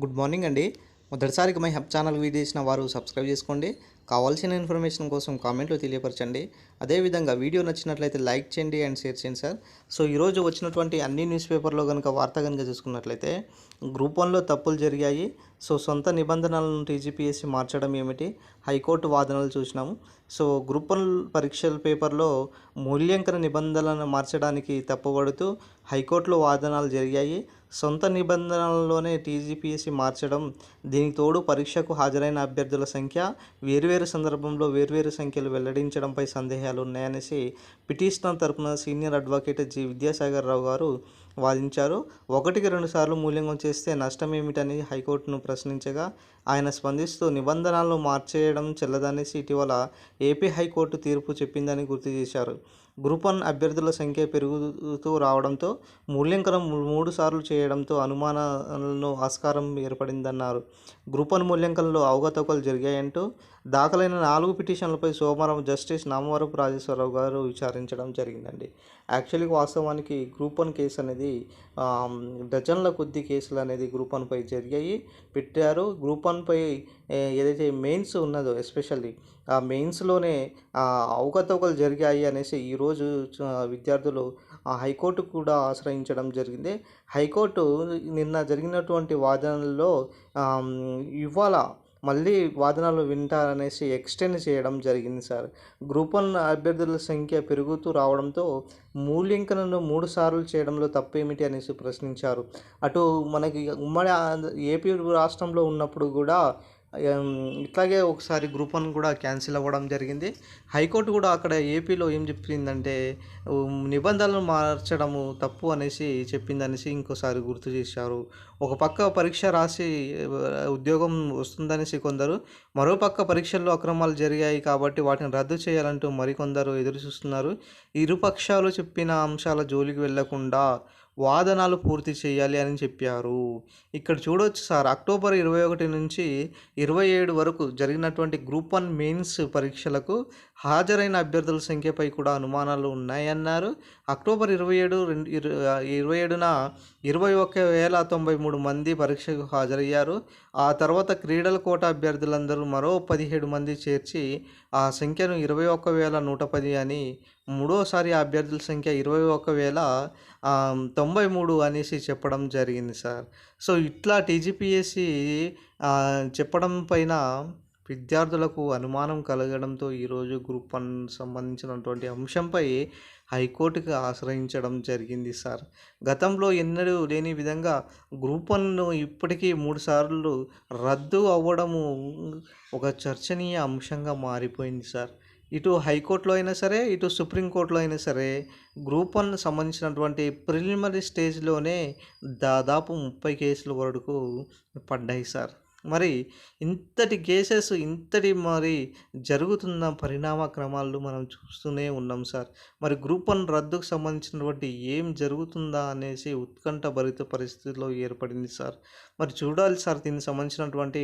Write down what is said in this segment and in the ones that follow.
Good morning అండి. మొదటిసారిగా my hub channel video చేసిన వారు సబ్స్క్రైబ్ చేసుకోండి. కావాల్సిన ఇన్ఫర్మేషన్ కోసం కామెంట్లో తెలియపరచండి. అదేవిధంగా వీడియో నచ్చినట్లయితే లైక్ చేయండి అండ్ షేర్ చేయండి సార్. సో ఈరోజు వచ్చినటువంటి అన్ని న్యూస్ పేపర్లో కనుక వార్త కనుక చూసుకున్నట్లయితే గ్రూప్ వన్లో తప్పులు జరిగాయి. సో సొంత నిబంధనలను టీజీపీఎస్సీ మార్చడం ఏమిటి? హైకోర్టు వాదనలు చూసినాము. సో గ్రూప్ వన్ పరీక్షల పేపర్లో మూల్యాంకన నిబంధనలను మార్చడానికి తప్పుపడుతూ హైకోర్టులో వాదనలు జరిగాయి. సొంత నిబంధనలలోనే టీజీపీఎస్సీ మార్చడం దీనికి తోడు పరీక్షకు హాజరైన అభ్యర్థుల సంఖ్య వేరువేరు సందర్భంలో వేర్వేరు సంఖ్యలు వెల్లడించడంపై సందేహాలు ఉన్నాయనేసి పిటిషనర్ తరపున senior advocate G. Vidyasagar Rao గారు వాదించారు. ఒకటికి రెండు సార్లు మూల్యాంకనం చేస్తే నష్టం ఏమిటని హైకోర్టును ప్రశ్నించగా ఆయన స్పందిస్తూ నిబంధనలను మార్చేయడం చెల్లదనేసి ఇటీవల ఏపీ హైకోర్టు తీర్పు చెప్పిందని గుర్తు చేశారు. గ్రూప్ వన్ అభ్యర్థుల సంఖ్య పెరుగుతూ రావడంతో మూల్యాంకనం మూడు సార్లు చేయడంతో అనుమానాలను ఆస్కారం ఏర్పడిందన్నారు. గ్రూప్ వన్ మూల్యాంకనంలో అవకతవకలు జరిగాయంటూ దాఖలైన నాలుగు పిటిషన్లపై సోమవారం జస్టిస్ నామవరపు రాజేశ్వరరావు గారు విచారించడం జరిగిందండి. యాక్చువల్గా వాస్తవానికి గ్రూప్ వన్ కేసు అనేది డజన్ల కొద్ది కేసులు అనేది గ్రూప్ వన్పై జరిగాయి. పెట్టారు. గ్రూప్ వన్పై ఏదైతే మెయిన్స్ ఉన్నదో ఎస్పెషల్లీ ఆ మెయిన్స్లోనే అవకతవకలు జరిగాయి అనేసి ఈరోజు విద్యార్థులు ఆ హైకోర్టు కూడా ఆశ్రయించడం జరిగింది. హైకోర్టు నిన్న జరిగినటువంటి వాదనల్లో ఇవాళ మళ్ళీ వాదనలు వింటారనేసి ఎక్స్టెండ్ చేయడం జరిగింది సార్. గ్రూప్ వన్ అభ్యర్థుల సంఖ్య పెరుగుతూ రావడంతో మూల్యాంకనంలో మూడు సార్లు చేయడంలో తప్పేమిటి అనేసి ప్రశ్నించారు. అటు మనకి ఉమ్మడి ఏపీ రాష్ట్రంలో ఉన్నప్పుడు కూడా ఇట్లాగే ఒకసారి గ్రూప్ వన్ కూడా క్యాన్సిల్ అవ్వడం జరిగింది. హైకోర్టు కూడా అక్కడ ఏపీలో ఏం చెప్పిందంటే నిబంధనలు మార్చడము తప్పు అనేసి చెప్పిందనేసి ఇంకోసారి గుర్తు చేశారు. ఒక పక్క పరీక్ష రాసి ఉద్యోగం వస్తుందనేసి కొందరు మరో పక్క పరీక్షల్లో అక్రమాలు జరిగాయి కాబట్టి వాటిని రద్దు చేయాలంటూ మరికొందరు ఎదురు చూస్తున్నారు ఇరుపక్షాలు చెప్పిన అంశాల జోలికి వెళ్ళకుండా వాదనలు పూర్తి చేయాలి అని చెప్పారు. ఇక్కడ చూడవచ్చు సార్ అక్టోబర్ ఇరవై ఒకటి నుంచి ఇరవై ఏడు వరకు జరిగినటువంటి గ్రూప్ వన్ మెయిన్స్ పరీక్షలకు హాజరైన అభ్యర్థుల సంఖ్యపై కూడా అనుమానాలు ఉన్నాయన్నారు. అక్టోబర్ ఇరవై ఏడు రెండు ఇరు- ఇరవై ఏడున ఇరవై ఒక్క వేల తొంభై మూడు మంది పరీక్షకు హాజరయ్యారు. ఆ తర్వాత క్రీడల కోట అభ్యర్థులందరూ మరో పదిహేడు మంది చేర్చి ఆ సంఖ్యను ఇరవై ఒక్క వేల నూట పది అని మూడోసారి అభ్యర్థుల సంఖ్య ఇరవై ఒక వేల తొంభై మూడు అనేసి చెప్పడం జరిగింది సార్. సో ఇట్లా టీజీపీఎస్సి చెప్పడం పైన విద్యార్థులకు అనుమానం కలగడంతో ఈరోజు గ్రూప్ వన్ సంబంధించినటువంటి అంశంపై హైకోర్టుకి ఆశ్రయించడం జరిగింది సార్. గతంలో ఎన్నడూ లేని విధంగా గ్రూప్ వన్ ఇప్పటికీ మూడు సార్లు రద్దు అవ్వడము ఒక చర్చనీయ అంశంగా మారిపోయింది సార్. ఇటు హైకోర్టులో అయినా సరే ఇటు సుప్రీంకోర్టులో అయినా సరే గ్రూప్ వన్ సంబంధించినటువంటి ప్రిలిమినరీ స్టేజ్లోనే దాదాపు ముప్పై కేసుల వరకు పడ్డాయి సార్. మరి ఇంతటి కేసెస్ ఇంతటి మరి జరుగుతున్న పరిణామ క్రమాలు మనం చూస్తూనే ఉన్నాం సార్. మరి గ్రూప్ వన్ రద్దుకు సంబంధించినటువంటి ఏం జరుగుతుందా అనేసి ఉత్కంఠ భరిత పరిస్థితిలో ఏర్పడింది సార్. మరి చూడాలి సార్ దీనికి సంబంధించినటువంటి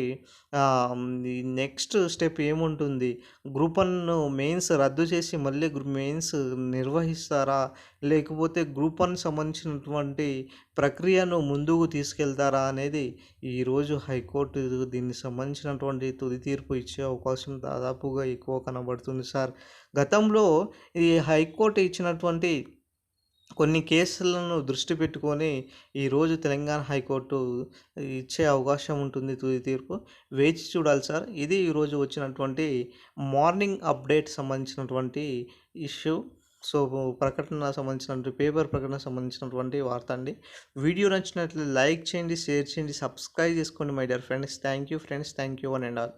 నెక్స్ట్ స్టెప్ ఏముంటుంది? గ్రూప్ వన్ మెయిన్స్ రద్దు చేసి మళ్ళీ మెయిన్స్ నిర్వహిస్తారా? లేకపోతే గ్రూప్ వన్ సంబంధించినటువంటి ప్రక్రియను ముందుకు తీసుకెళ్తారా అనేది ఈరోజు హైకోర్టు దీనికి సంబంధించినటువంటి తుది తీర్పు ఇచ్చే అవకాశం దాదాపుగా ఎక్కువ కనబడుతుంది సార్. గతంలో ఈ హైకోర్టు ఇచ్చినటువంటి కొన్ని కేసులను దృష్టి పెట్టుకొని ఈరోజు తెలంగాణ హైకోర్టు ఇచ్చే అవకాశం ఉంటుంది తుది తీర్పు. వేచి చూడాలి సార్. ఇది ఈరోజు వచ్చినటువంటి మార్నింగ్ అప్డేట్ సంబంధించినటువంటి ఇష్యూ. సో ప్రకటన సంబంధించినటువంటి పేపర్ ప్రకటన సంబంధించినటువంటి వార్త అండి. వీడియో నచ్చినట్లయితే లైక్ చేయండి షేర్ చేయండి సబ్స్క్రైబ్ చేసుకోండి my dear friends. Thank you friends. Thank you one and all.